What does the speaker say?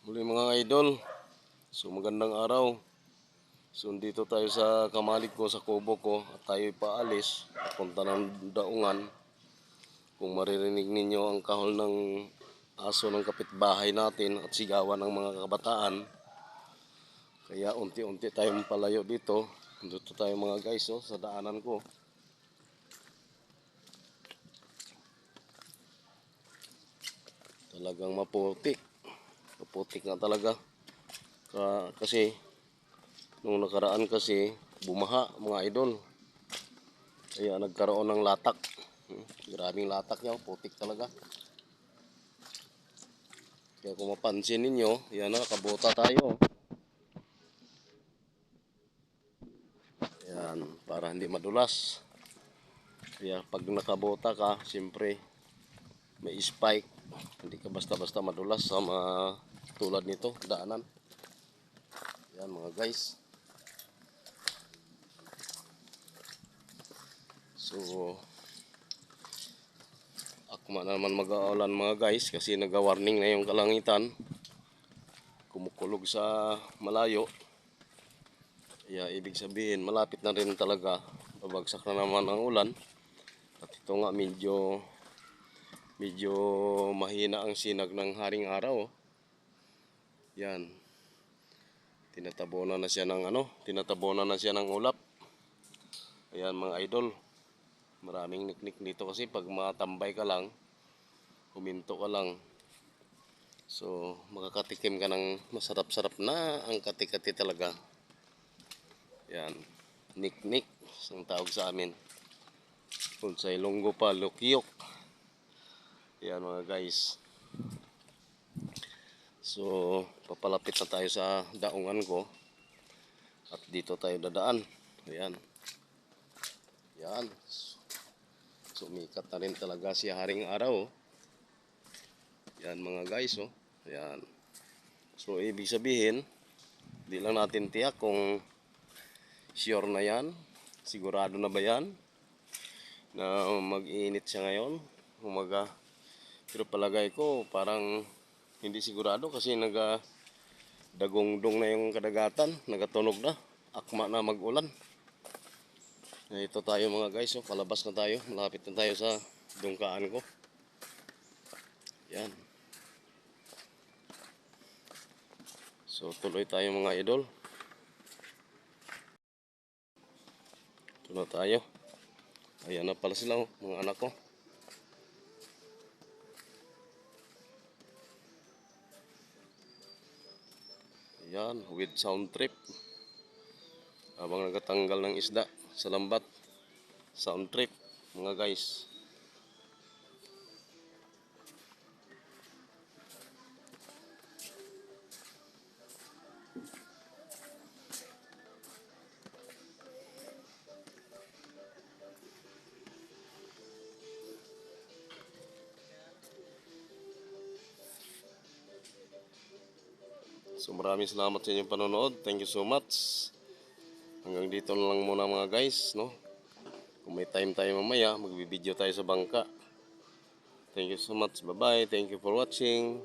Muli mga idol. So magandang araw. So dito tayo sa kamalig ko sa kubo ko at tayo paalis punta ng daungan. Kung maririnig ninyo ang kahol ng aso ng kapitbahay natin at sigawan ng mga kabataan. Kaya unti-unti tayong palayo dito. Dito tayo mga guys oh, sa daanan ko. Talagang maputik. Maputik nga talaga. Ka, kasi nung nakaraan kasi bumaha mga idol. Kaya nagkaroon ng latak. Hmm, Grabing latak niya, putik talaga. Kaya kung mapansin ninyo, yan na, kabota tayo. Yan, para hindi madulas. Kaya pag nakabota ka, siyempre, may spike. Hindi ka basta-basta madulas sa mga tulad nito, daanan. Yan mga guys. So, akma na naman mag-aalan mga guys kasi nag-warning na yung kalangitan. Kumukulog sa malayo. Kaya ibig sabihin, malapit na rin talaga. Babagsak na naman ang ulan. At ito nga medyo medyo mahina ang sinag ng haring araw. oh. Yan. Tinatabonan na siya ng ano, tinatabonan na siya ng ulap. Ayan mga idol. Maraming niknik dito kasi pag matambay ka lang, huminto ka lang. So, makakatikim ka ng masarap-sarap na ang kati-kati talaga. Yan. Niknik, ang tawag sa amin. Kung sa Ilonggo pa, lukyok. Yan mga guys. So, papalapit na tayo sa daungan ko. At dito tayo dadaan. Ayan. Yan. Sumikat na rin talaga si Haring Araw. oh. Yan mga guys. Oh. Ayan. So, ibig sabihin, di lang natin tiyak kung sure na yan. Sigurado na ba yan? Na mag-iinit siya ngayon. Umaga. Pero palagay ko, parang hindi sigurado kasi naga dagongdong na yung kadagatan. Nagatunog na. Akma na mag-ulan. Ito tayo mga guys, oh, palabas na tayo. Malapit na tayo sa dungkaan ko. Yan. So tuloy tayo mga idol. Ito na tayo. Ayan na pala sila, oh, mga anak ko. Ayan, with sound trip. Habang nagatanggal ng isda sa lambat. Sound trip, mga guys. So maraming salamat sa inyong panonood. Thank you so much. Hanggang dito na lang muna mga guys, no? Kung may time tayo mamaya, magbibideo tayo sa bangka. Thank you so much. Bye-bye. Thank you for watching.